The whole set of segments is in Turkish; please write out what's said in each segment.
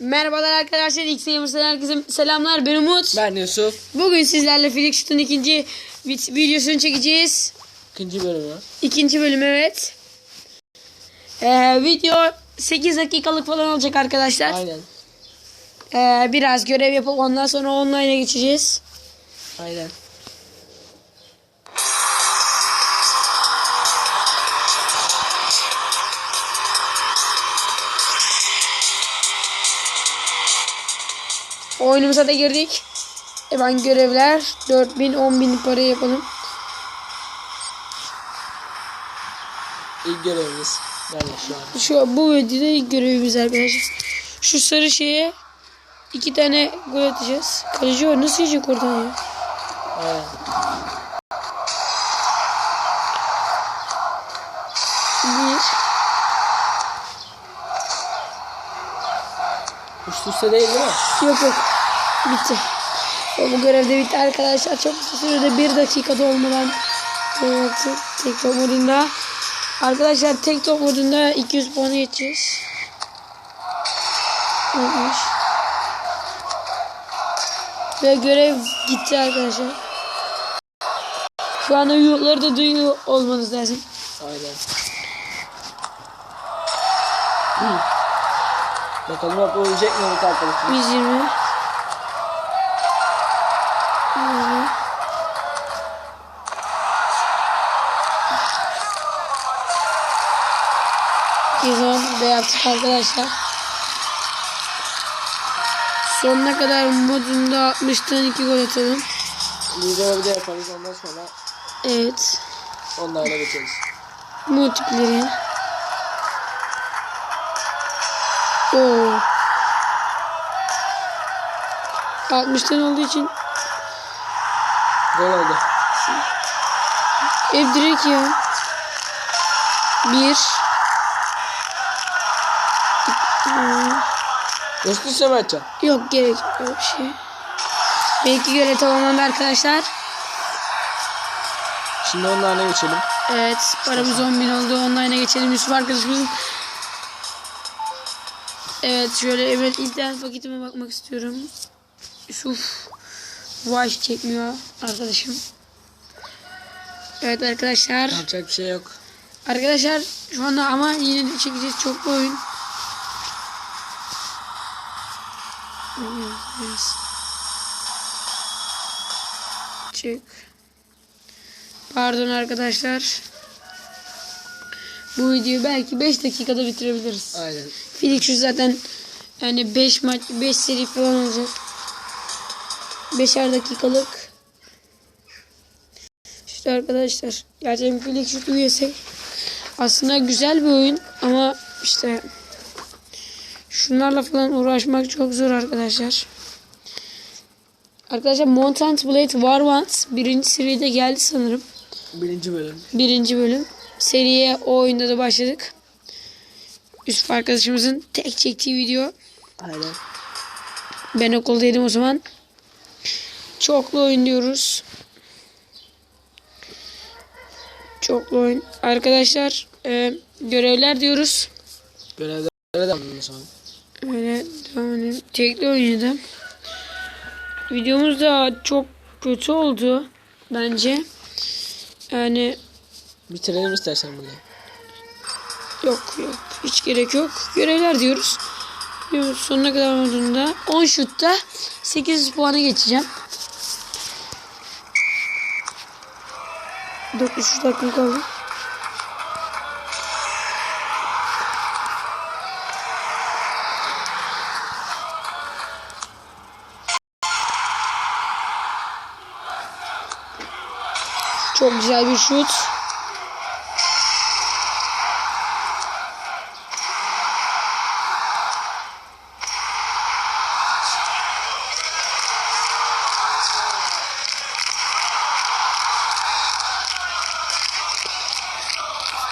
Merhabalar arkadaşlar. X Gamers'tan herkese selamlar. Ben Umut. Ben Yusuf. Bugün sizlerle Felix Shoot'un ikinci vid- videosunu çekeceğiz. İkinci bölümü. İkinci bölüm evet. Ee, video 8 dakikalık falan olacak arkadaşlar. Aynen. Ee, biraz görev yapıp ondan sonra online'a geçeceğiz. Aynen. Oyunumuza da girdik. Hemen görevler 4000 10000 para yapalım. İlk görevimiz. Yani şu an. Şu bu videoda ilk görevimiz arkadaşlar. Şu sarı şeye iki tane gol atacağız. Kaleci var nasıl yiyecek oradan ya? Aynen. Bir. Üst üste değil değil mi? Yok yok. Bitti. O, bu görev de bitti arkadaşlar. Çok kısa sürede bir dakikada olmadan e, tek, top modunda. Arkadaşlar tek top modunda 200 puanı geçeceğiz. Olmuş. Ve görev gitti arkadaşlar. Şu anda yurtları da duyuyor olmanız lazım. Aynen. Hı. Bakalım yapabilecek mi bu arkadaşım? 120. Yani. Biz onu da yaptık arkadaşlar. Sonuna kadar modunda 60'tan 2 gol atalım. Görevi de yaparız ondan sonra Evet. onlarla geçeriz. Multiplayer. Oo. 60'tan olduğu için Gol oldu. Ev direkt ya. Bir. Mi atacaksın? Yok gerek yok bir şey. Belki göre tamamlandı arkadaşlar. Şimdi onlarla geçelim. Evet paramız 10 bin oldu. Online'a geçelim Yusuf arkadaşımızın. Evet şöyle evet internet paketime bakmak istiyorum. Yusuf. Vay çekmiyor arkadaşım. Evet arkadaşlar. Yapacak bir şey yok. Arkadaşlar şu anda ama yine de çekeceğiz çoklu oyun. Yes. Çık. Pardon arkadaşlar. Bu videoyu belki 5 dakikada bitirebiliriz. Aynen. Felix şu zaten yani 5 maç 5 seri falan olacak. 5'er dakikalık. İşte arkadaşlar gerçekten Felix Shoot üyesi aslında güzel bir oyun ama işte şunlarla falan uğraşmak çok zor arkadaşlar. Arkadaşlar Montant Blade War Once birinci seride geldi sanırım. Birinci bölüm. Birinci bölüm. Seriye o oyunda da başladık. Yusuf arkadaşımızın tek çektiği video. Aynen. Ben okuldaydım o zaman. Çoklu oyun diyoruz. Çoklu oyun. Arkadaşlar e, görevler diyoruz. Görevlere de o zaman. Öyle devam edelim. Tekli oynadım. Videomuz da çok kötü oldu. Bence. Yani Bitirelim istersen bunu. yok yok. Hiç gerek yok. Görevler diyoruz. Sonuna kadar olduğunda 10 şutta 8 puana geçeceğim. 9 dakika kaldı. Çok güzel bir şut.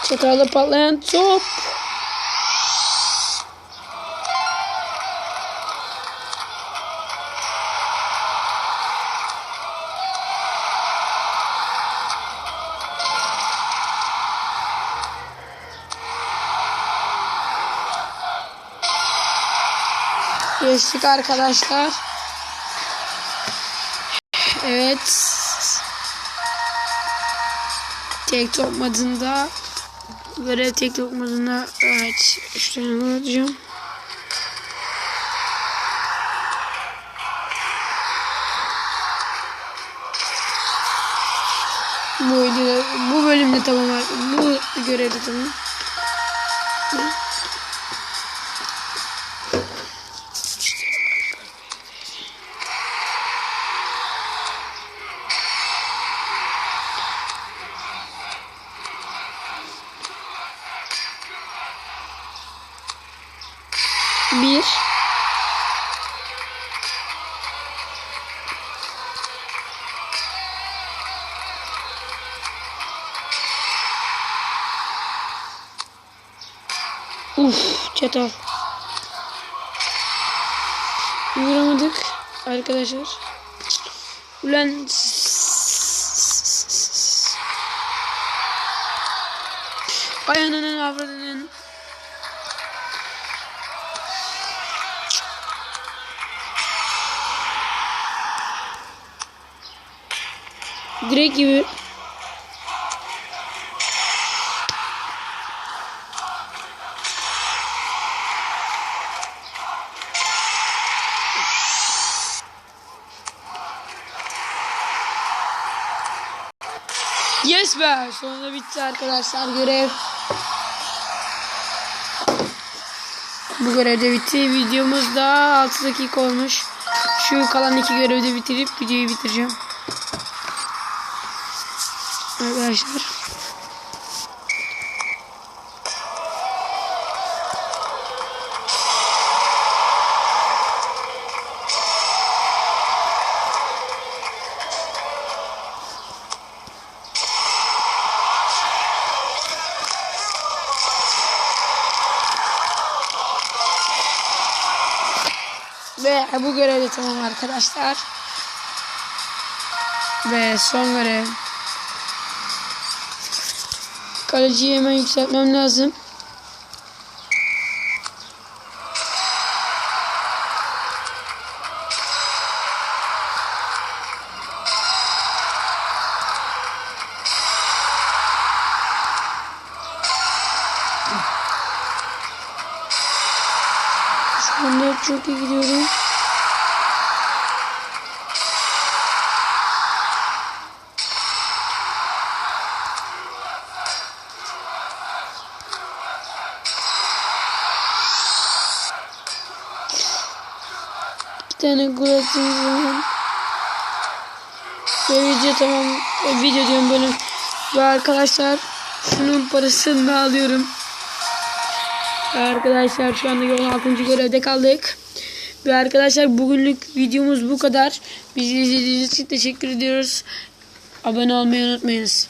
Çatalda patlayan top. Geçtik arkadaşlar. Evet. Tek top görev tek top modunda evet 3 tane gol. Bu bu bölümde tamam bu görevde tamam. Uf çatal. Vuramadık arkadaşlar. Ulan Ay ananın avradının. Direkt gibi. Yes be. Sonunda bitti arkadaşlar görev. Bu görev de bitti. Videomuz da 6 dakika olmuş. Şu kalan iki görevi de bitirip videoyu bitireceğim. Arkadaşlar. Ve bu görev de tamam arkadaşlar. Ve son görev. Kaleciyi hemen yükseltmem lazım. Şu anda çok iyi gidiyorum. Tane gol attığım zaman ve video tamam e, video diyorum bölüm ve arkadaşlar şunun parasını da alıyorum. Ve arkadaşlar şu anda 16. görevde kaldık. Ve arkadaşlar bugünlük videomuz bu kadar. Bizi izlediğiniz için teşekkür ediyoruz. Abone olmayı unutmayınız